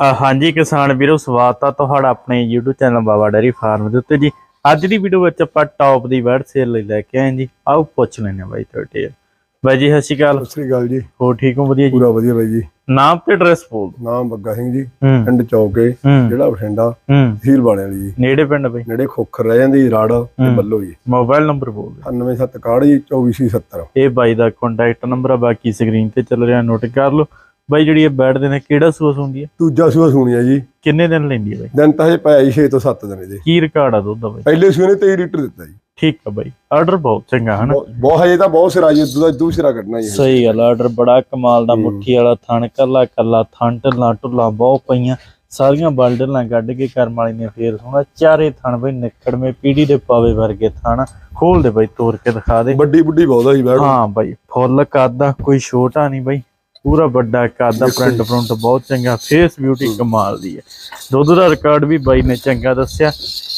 ਹਾਂਜੀ ਕਿਸਾਨ ਵੀਰੋ ਸਵਾਗਤ ਆ ਤੁਹਾਡਾ ਆਪਣੇ YouTube channel Baba dairy farm ਦੇ ਉੱਤੇ ਜੀ। ਅੱਜ ਦੀ ਵੀਡੀਓ ਵਿੱਚ ਆਪਾਂ ਟੌਪ ਦੀ ਵਰਡ ਸੇਲ ਲਈ ਲੈ ਕੇ ਆਏ ਜੀ। ਆਓ ਪੁੱਛ ਲੈਣੇ ਬਾਈ ਤੁਹਾਡੇ ਬਾਈ ਜੀ ਸਤਿ ਸ਼੍ਰੀ ਅਕਾਲ। ਸਤਿ ਸ੍ਰੀ ਅਕਾਲ ਜੀ। ਹੋ ਠੀਕ ਹੋ? ਵਧੀਆ ਜੀ? ਪੂਰਾ ਵਧੀਆ ਬਾਈ ਜੀ। ਨਾਮ ਤੇ ਐਡਰੈਸ ਬੋਲ। ਨਾਮ ਬੱਗਾ ਸਿੰਘ ਜੀ। ਪਿੰਡ ਚੌਕੇ ਜਿਹੜਾ ਬਠਿੰਡਾ ਹੂੰ। ਤਹਿਸੀਲ ਵਾਲਿਆਂ ਦੀ ਜੀ। ਨੇੜੇ ਪਿੰਡ ਬਾਈ? ਨੇੜੇ ਖੋਖਰ ਰਹਿ ਜਾਂਦੀ ਰਾੜ ਤੇ। ਬੱਲੋ ਜੀ। ਮੋਬਾਈਲ ਨੰਬਰ ਬੋਲ ਦਿਓ। 9761 ਜੀ 2470 ਇਹ ਬਾਈ ਦਾ ਕੰਟੈਕਟ ਨੰਬਰ ਆ ਬਾਕੀ ਸਕਰੀਨ ਤੇ ਚੱਲ ਰਿਹਾ ਨੋਟ ਕਰ ਲਓ। ਬਾਈ ਜਿਹੜੀ ਇਹ ਬੈਠ ਦੇ ਨੇ ਕਿਹੜਾ ਸੂਸ ਹੁੰਦੀ ਹੈ? ਦੂਜਾ ਸੂਆ ਸੁਣਿਆ ਜੀ। ਕਿੰਨੇ ਦਿਨ ਲੈਂਦੀ ਹੈ ਬਾਈ? ਦਿਨ ਤਾਂ ਇਹ ਪਿਆ ਜੀ 6 ਤੋਂ 7 ਦਿਨ ਇਹਦੇ। ਕੀ ਰਿਕਾਰਡ ਆ ਦੁੱਧ ਦਾ ਬਾਈ? ਪਹਿਲੇ ਸੂਏ ਨੇ 23 ਲੀਟਰ ਦਿੱਤਾ ਜੀ। ਠੀਕ ਆ ਬਾਈ ਆਰਡਰ ਬਹੁਤ ਚੰਗਾ ਹਨਾ? ਬਹੁਤ- ਬਹੁਤ ਹਜੇ ਤਾਂ ਬਹੁਤ ਸਿਰਾ ਜੀ ਦੂਜਾ ਦੂਸਰਾ ਕੱਢਣਾ ਜੀ। ਸਹੀ ਗੱਲ ਆਰਡਰ ਬੜਾ ਕਮਾਲ ਦਾ ਮੁੱਠੀ ਵਾਲਾ ਥਣ ਕੱਲਾ ਕੱਲਾ ਥਣ ਢੱਲਾ ਢੁੱਲਾ ਬਹੁਤ ਪਈਆਂ। ਸਾਰੀਆਂ ਬਾਲਡਲਾਂ ਕੱਢ ਕੇ ਕਰਮ ਵਾਲੀ ਨੇ ਫੇਰ ਸੋਣਾ ਚਾਰੇ ਥਣ ਬਈ ਨਿਕੜਵੇਂ ਪੀੜੀ ਦੇ ਪਾਵੇ ਵਰਗੇ ਥਣ। ਖੋਲ ਦੇ ਬਈ ਤੋੜ ਕੇ ਦਿਖਾ ਦੇ। ਵੱਡੀ ਬੁੱਢੀ ਬਹੁਤ ਆ ਜੀ ਬੈਠ। ਹਾਂ ਬਈ ਫੁੱਲ ਕਾਦਾ ਕੋਈ ਛੋਟਾ ਨਹੀਂ ਬਈ। ਪੂਰਾ ਵੱਡਾ ਕਾਦਾ ਪ੍ਰਿੰਟ ਪ੍ਰਿੰਟ ਬਹੁਤ ਚੰਗਾ ਫੇਸ ਬਿਊਟੀ ਕਮਾਲ ਦੀ ਹੈ। ਦੁੱਧ ਦਾ ਰਿਕਾਰਡ ਵੀ ਬਾਈ ਨੇ ਚੰਗਾ ਦੱਸਿਆ।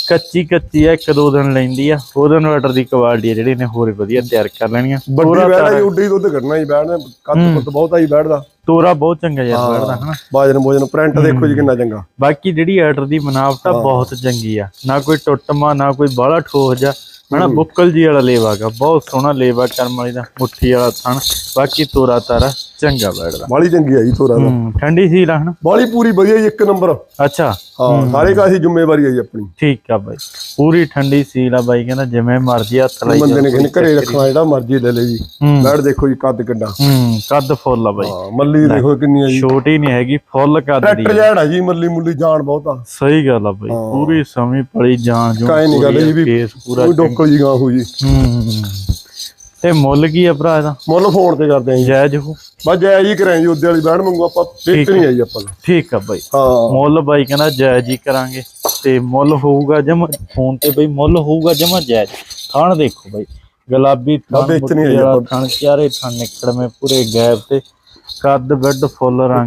ਕੱਚੀ ਕੱਚੀ ਹੈ ਇੱਕ ਦੋ ਦਿਨ ਲੈਂਦੀ ਆ। ਉਹਦੇ ਇਨਵਰਟਰ ਦੀ ਕੁਆਲਿਟੀ ਹੈ ਜਿਹੜੀ ਨੇ ਹੋਰ ਵਧੀਆ ਤਿਆਰ ਕਰ ਵੱਡੀ ਬੈਠ ਆ ਤਾਰਾ- ਜੀ ਉੱਡੀ ਦੁੱਧ ਕੱਢਣਾ ਜੀ ਬੈਠ ਕੱਦ ਕੁੱਦ ਬਹੁਤ ਆ ਜੀ ਬੈਠ ਦਾ। ਤੋਰਾ ਬਹੁਤ ਚੰਗਾ ਯਾਰ ਬੈਠਦਾ ਹਨਾ। ਬਾਜਨ ਬੋਜਨ ਪ੍ਰਿੰਟ ਦੇਖੋ ਜੀ ਕਿੰਨਾ ਚੰਗਾ। ਬਾਕੀ ਜਿਹੜੀ ਆਰਡਰ ਦੀ ਬਨਾਵਟ ਆ ਬਹੁਤ ਚੰਗੀ ਆ। ਨਾ ਕੋਈ ਟੁੱਟਮਾ ਨਾ ਕੋਈ ਬਾਹਲਾ ਠੋਸ ਜਾ ਹਨਾ ਬੁੱਕਲ ਜੀ ਵਾਲਾ ਲੇਵਾਗਾ ਬਹੁਤ ਸੋਹਣਾ ਲੇਵਾ ਕਰਮ ਵਾਲੀ ਦਾ ਮੁੱਠੀ ਵਾਲਾ ਥਣ। ਬਾਕੀ ਤੋਰਾ ਤਾਰਾ। ਚੰਗਾ ਬੈਠਦਾ। ਬਾਲੀ ਚੰਗੀ ਆ ਜੀ ਥੋੜਾ ਦਾ ਹੂੰ ਠੰਡੀ ਸੀ ਹਨਾ? ਬਾਲੀ ਪੂਰੀ ਵਧੀਆ ਜੀ ਇੱਕ ਨੰਬਰ। ਅੱਛਾ। ਹਾਂ ਸਾਰੇ ਕਾਸੀ ਜ਼ਿੰਮੇਵਾਰੀ ਆ ਜੀ ਆਪਣੀ। ਠੀਕ ਆ ਬਾਈ। ਪੂਰੀ ਠੰਡੀ ਸੀਲ ਆ ਬਾਈ ਕਹਿੰਦਾ ਜਿਵੇਂ ਮਰਜ਼ੀ ਹੱਥ ਲਾਈ ਬੰਦੇ ਨੇ ਕਹਿੰਦੇ ਘਰੇ ਰੱਖਣਾ ਜਿਹੜਾ ਮਰਜ਼ੀ ਲੈ ਲੈ ਜੀ। ਬੈਠ ਦੇਖੋ ਜੀ ਕੱਦ ਕਿੱਡਾ। ਹੂੰ ਕੱਦ ਫੁੱਲ ਆ ਬਾਈ। ਹਾਂ ਮੱਲੀ ਦੇਖੋ ਕਿੰਨੀ ਆ ਜੀ। ਛੋਟੀ ਨਹੀਂ ਹੈਗੀ ਫੁੱਲ ਕੱਦ ਦੀ ਟਰੈਕਟਰ ਜਿਹੜਾ ਜੀ ਮੱਲੀ ਮੁੱਲੀ ਜਾਨ ਬਹੁਤ ਸਹੀ ਗੱਲ ਆ ਬਾਈ। ਪੂਰੀ ਸਮੀ ਪੜੀ ਜਾਨ ਜੋ ਕਾਹੀ ਨੀ ਗੱਲ ਜੀ ਵੀ ਪੂਰਾ ਕੋਈ ਡੋਕਲ ਜੀ ਗਾਂ ਹੋ ਜੀ। ਹੂੰ। ਤੇ ਮੁੱਲ ਕੀ ਆ ਭਰਾ ਇਹਦਾ? ਮੁੱਲ ਫੋਨ ਤੇ ਕਰਦੇ ਆਂ ਜੀ। ਜਾਇਜ਼ ਹੋ। ਬਸ ਜੈ ਜੀ ਕਰਾਂ ਜੀ ਉਹਦੇ ਵਾਲੀ ਬੈਠ ਮੰਗੂ ਆਪਾਂ ਵੇਚਣੀ ਆ। ਜੀ ਆਪਾਂ। ਠੀਕ ਆ ਬਾਈ। ਹਾਂ। ਮੁੱਲ ਬਾਈ ਕਹਿੰਦਾ ਜਾਇਜ਼ ਹੀ ਕਰਾਂਗੇ ਤੇ ਮੁੱਲ ਹੋਊਗਾ ਜਮ ਫੋਨ ਤੇ ਬਈ ਮੁੱਲ ਹੋਊਗਾ ਜਮਾ ਜਾਇਜ਼। ਥਣ ਦੇਖੋ ਬਾਈ। ਗੁਲਾਬੀ ਥਣ ਹੈ ਵਾਲਾ। ਥਣ ਚਾਰੇ ਥਣ ਨਿਕੜਵੇਂ ਪੂਰੇ ਗੈਪ ਤੇ ਕੱਦ ਬੈੱਡ ਫੁੱਲ ਰੰਗ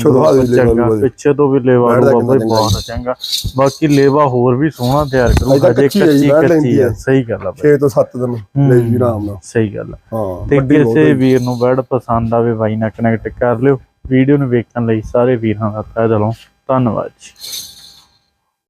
ਚੰਗਾ। ਪਿੱਛੇ ਤੋਂ ਵੀ ਲੇਵਾ ਕਿੰਨਾ ਬਹੁਤ ਚੰਗਾ। ਬਾਕੀ ਲੇਵਾ ਹੋਰ ਵੀ ਸੋਹਣਾ ਤਿਆਰ ਕਰੂ ਹਜੇ ਕੱਚੀ ਕੱਚੀ ਹੈ। ਸਹੀ ਗੱਲ ਆ ਬਾਈ। 6 ਤੋਂ 7 ਦਿਨ ਲੈ ਜੀ ਆਰਾਮ ਨਾਲ। ਸਹੀ ਗੱਲ ਆ। ਹਾਂ ਤੇ ਕਿਸੇ। ਵੀਰ ਨੂੰ ਬੈਡ ਪਸੰਦ ਆਵੇ ਬਾਈ ਨਾਲ ਕਨੈਕਟ ਕਰ ਲਿਓ। ਵੀਡੀਓ ਨੂੰ ਵੇਖਣ ਲਈ ਸਾਰੇ ਵੀਰਾਂ ਦਾ ਤਹਿ ਦਿਲੋਂ ਧੰਨਵਾਦ ਜੀ।